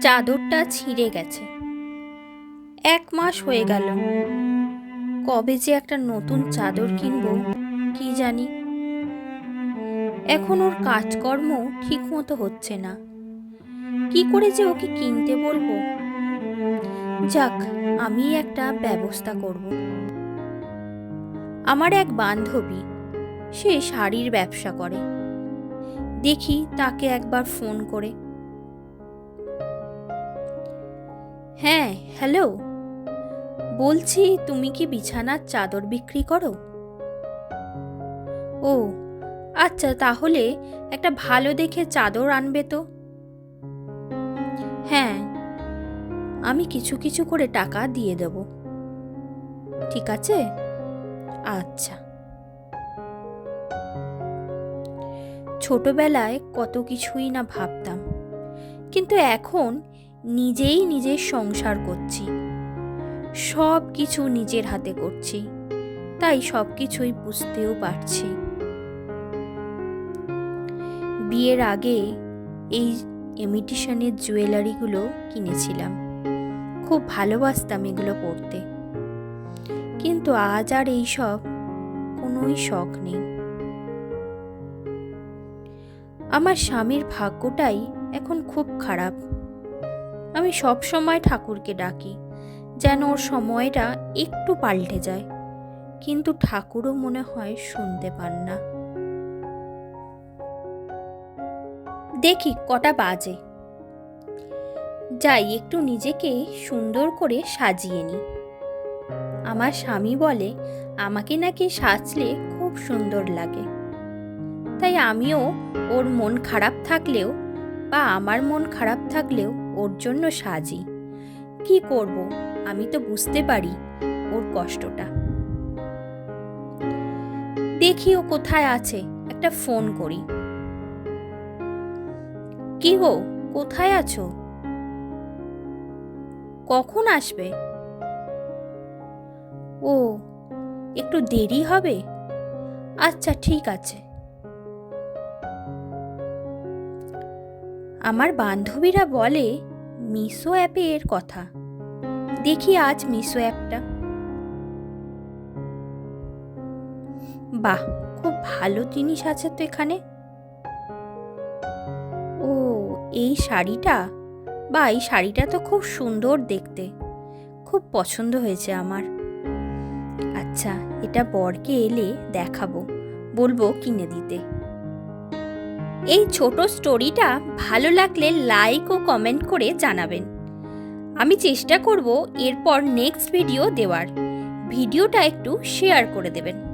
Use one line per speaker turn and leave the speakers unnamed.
চাদরটা ছিঁড়ে গেছে। এক মাস হয়ে গেল। কবে যে একটা নতুন চাদর কিনবো, কি জানি। এখন ওর কাজকর্ম ঠিক মতো হচ্ছে না। কি করে যে ওকে কিনতে বলব? যাক, আমি একটা ব্যবস্থা করব। আমার এক বান্ধবী, সে শাড়ির ব্যবসা করে। দেখি তাকে একবার ফোন করে। হ্যাঁ হ্যালো। বলছি, তুমি কি বিছানার চাদর বিক্রি করো? ও আচ্ছা তাহলে একটা ভালো দেখে চাদর আনবে তো? হ্যাঁ আমি কিছু কিছু করে টাকা দিয়ে দেব। ঠিক আছে? আচ্ছা। ছোটবেলায় কত কিছুই না ভাবতাম। কিন্তু এখন নিজেই নিজের সংসার করছি। সব কিছু নিজের হাতে করছি। তাই সব কিছুই বুঝতেও পারছি। বিয়ের আগে এই ইমিটেশনের জুয়েলারিগুলো কিনেছিলাম। খুব ভালোবাসতাম এগুলো পড়তে কিন্তু আজ আর এইসব কোনোই শখ নেই। আমার স্বামীর ভাগ্যটাই এখন খুব খারাপ। আমি সব সময় ঠাকুরকে ডাকি, যেন ওর সময়টা একটু পাল্টে যায়। কিন্তু ঠাকুরও মনে হয় শুনতে পান না। দেখি কটা বাজে। যাই, একটু নিজেকে সুন্দর করে সাজিয়ে নিই আমার স্বামী বলে, আমাকে নাকি সাজলে খুব সুন্দর লাগে। তাই আমিও ওর মন খারাপ থাকলেও বা আমার মন খারাপ থাকলেও ওর জন্য সাজি। কি করব? আমি তো বুঝতে পারি ওর কষ্টটা। দেখি ও কোথায় আছে, একটা ফোন করি। কি গো, কোথায় আছো? কখন আসবে? ও, একটু দেরি হবে? আচ্ছা ঠিক আছে। আমার বান্ধবীরা বলে মিশো অ্যাপে এর কথা। দেখি আজ মিশো অ্যাপটা। বাহ, খুব ভালো জিনিস আছে তো এখানে। ও, এই শাড়িটা? বা, এই শাড়িটা তো খুব সুন্দর দেখতে। খুব পছন্দ হয়েছে আমার। আচ্ছা এটা বরকে এলে দেখাবো। বলব কিনে দিতে। এই ছোট স্টোরিটা ভালো লাগলে লাইক ও কমেন্ট করে জানাবেন। আমি চেষ্টা করব এরপর নেক্সট ভিডিও দেওয়ার। ভিডিওটা একটু শেয়ার করে দেবেন।